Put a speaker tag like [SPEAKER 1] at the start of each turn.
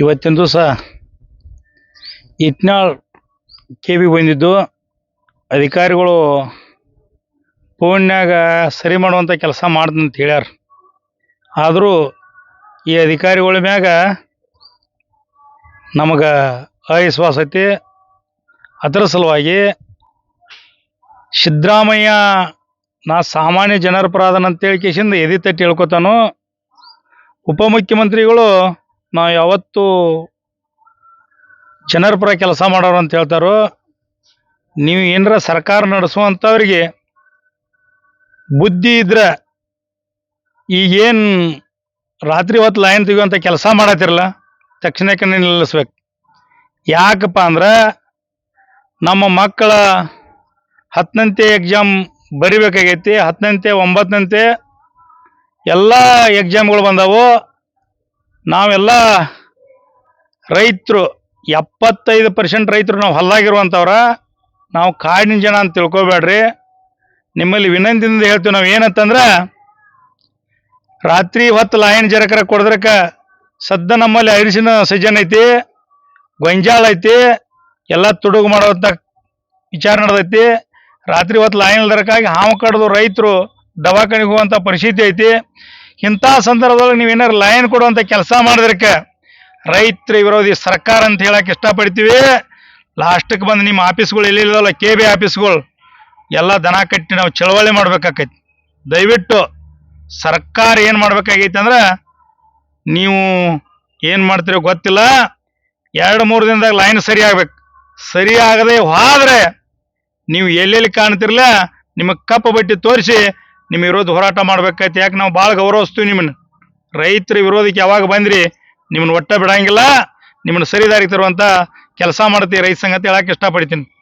[SPEAKER 1] ಇವತ್ತಿನ ದಿವಸ Itnal K B ಬಂದಿದ್ದು. ಅಧಿಕಾರಿಗಳು ಫೋನ್ಯಾಗ ಸರಿ ಮಾಡುವಂಥ ಕೆಲಸ ಮಾಡ್ದಂತ ಹೇಳ್ಯಾರ. ಆದರೂ ಈ ಅಧಿಕಾರಿಗಳ ಮ್ಯಾಗ ನಮಗೆ ಅವಿಶ್ವಾಸ ಐತಿ. ಅದರ ಸಲುವಾಗಿ ಸಿದ್ದರಾಮಯ್ಯ ನಾ ಸಾಮಾನ್ಯ ಜನರ ಪರ ಅಂತೇಳಿ ಕೇಸಿಂದ ಎದೆ ತಟ್ಟಿ ಹೇಳ್ಕೊತಾನು ಉಪಮುಖ್ಯಮಂತ್ರಿಗಳು ನಾವು ಯಾವತ್ತು ಜನರ ಪರ ಕೆಲಸ ಮಾಡೋರು ಅಂತ ಹೇಳ್ತಾರೋ, ನೀವು ಏನರ ಸರ್ಕಾರ ನಡೆಸುವಂಥವ್ರಿಗೆ ಬುದ್ಧಿ ಇದ್ರೆ ಈಗೇನು ರಾತ್ರಿ ಹೊತ್ತು ಲೈನ್ ತೆಗೆಯುವಂಥ ಕೆಲಸ ಮಾಡತ್ತಿರಲ್ಲ ತಕ್ಷಣಕ್ಕೆ ನಿಲ್ಲಿಸ್ಬೇಕು. ಯಾಕಪ್ಪ ಅಂದ್ರೆ ನಮ್ಮ ಮಕ್ಕಳ ಹತ್ತನಂತೆ ಎಕ್ಸಾಮ್ ಬರಿಬೇಕಾಗೈತಿ ಹತ್ತನಂತೆ ಒಂಬತ್ತನಂತೆ ಎಲ್ಲ ಎಕ್ಸಾಮ್ಗಳು ಬಂದವು. ನಾವೆಲ್ಲ ರೈತರು, ಎಪ್ಪತ್ತೈದು ಪರ್ಸೆಂಟ್ ರೈತರು ನಾವು ಹೊಲ್ದಾಗಿರುವಂಥವ್ರ, ನಾವು ಕಾಡಿನ ಜನ ಅಂತ ತಿಳ್ಕೊಬೇಡ್ರಿ. ನಿಮ್ಮಲ್ಲಿ ವಿನಂತಿಯಿಂದ ಹೇಳ್ತೀವಿ ನಾವು ಏನಂತಂದ್ರೆ, ರಾತ್ರಿ ಹೊತ್ತು ಲಾಯನ್ ಜರಕರ ಕೊಡದ್ರಕ ಸದ್ದ ನಮ್ಮಲ್ಲಿ ಅರಿಶಿನ ಸಜ್ಜನ್ ಐತಿ, ಗೊಂಜಾಳ ಐತಿ, ಎಲ್ಲ ತುಡುಗು ಮಾಡೋಂತ ವಿಚಾರ ನಡೆದೈತಿ. ರಾತ್ರಿ ಹೊತ್ತು ಲಾಯನ್ ಇಲ್ದರಕ್ಕಾಗಿ ಹಾವು ಕಡ್ದು ರೈತರು ದವಾಖಾನೆಗೆ ಹೋಗುವಂಥ ಪರಿಸ್ಥಿತಿ ಐತಿ. ಇಂಥ ಸಂದರ್ಭದಲ್ಲಿ ನೀವು ಏನಾರು ಲೈನ್ ಕೊಡುವಂಥ ಕೆಲಸ ಮಾಡಿದ್ರಕ್ಕೆ ರೈತರ ವಿರೋಧಿ ಸರ್ಕಾರ ಅಂತ ಹೇಳಕ್ಕೆ ಇಷ್ಟಪಡ್ತೀವಿ. ಲಾಸ್ಟಕ್ಕೆ ಬಂದು ನಿಮ್ಮ ಆಫೀಸ್ಗಳು ಎಲ್ಲಿಲ್ಲಲ್ಲ ಕೆ ಬಿ ಆಫೀಸ್ಗಳು, ಎಲ್ಲ ದನ ಕಟ್ಟಿ ನಾವು ಚಳವಳಿ ಮಾಡ್ಬೇಕಾಕೈತಿ. ದಯವಿಟ್ಟು ಸರ್ಕಾರ ಏನು ಮಾಡ್ಬೇಕಾಗೈತೆ ಅಂದ್ರೆ ನೀವು ಏನು ಮಾಡ್ತೀರೋ ಗೊತ್ತಿಲ್ಲ. ಎರಡು ಮೂರು ದಿನದಾಗ ಲೈನ್ ಸರಿ ಆಗ್ಬೇಕು. ಸರಿ ಆಗದೆ ಹೋದ್ರೆ ನೀವು ಎಲ್ಲೆಲ್ಲಿ ಕಾಣ್ತಿರ್ಲ? ನಿಮಗೆ ಕಪ್ಪು ಬಟ್ಟೆ ತೋರಿಸಿ ನಿಮ್ಮ ವಿರೋಧ ಹೋರಾಟ ಮಾಡ್ಬೇಕಾಯ್ತು. ಯಾಕೆ ನಾವು ಭಾಳ ಗೌರವಿಸ್ತೀವಿ ನಿಮ್ಮನ್ನ? ರೈತರ ವಿರೋಧಕ್ಕೆ ಯಾವಾಗ ಬಂದ್ರಿ? ನಿಮ್ಮನ್ನ ಒಟ್ಟ ಬಿಡಂಗಿಲ್ಲ. ನಿಮ್ಮನ್ನ ಸರಿದಾರಿ ತರುವಂಥ ಕೆಲಸ ಮಾಡ್ತೀವಿ. ರೈತ ಸಂಘ ಅಂತ ಹೇಳಕ್ಕೆ ಇಷ್ಟಪಡ್ತೀನಿ.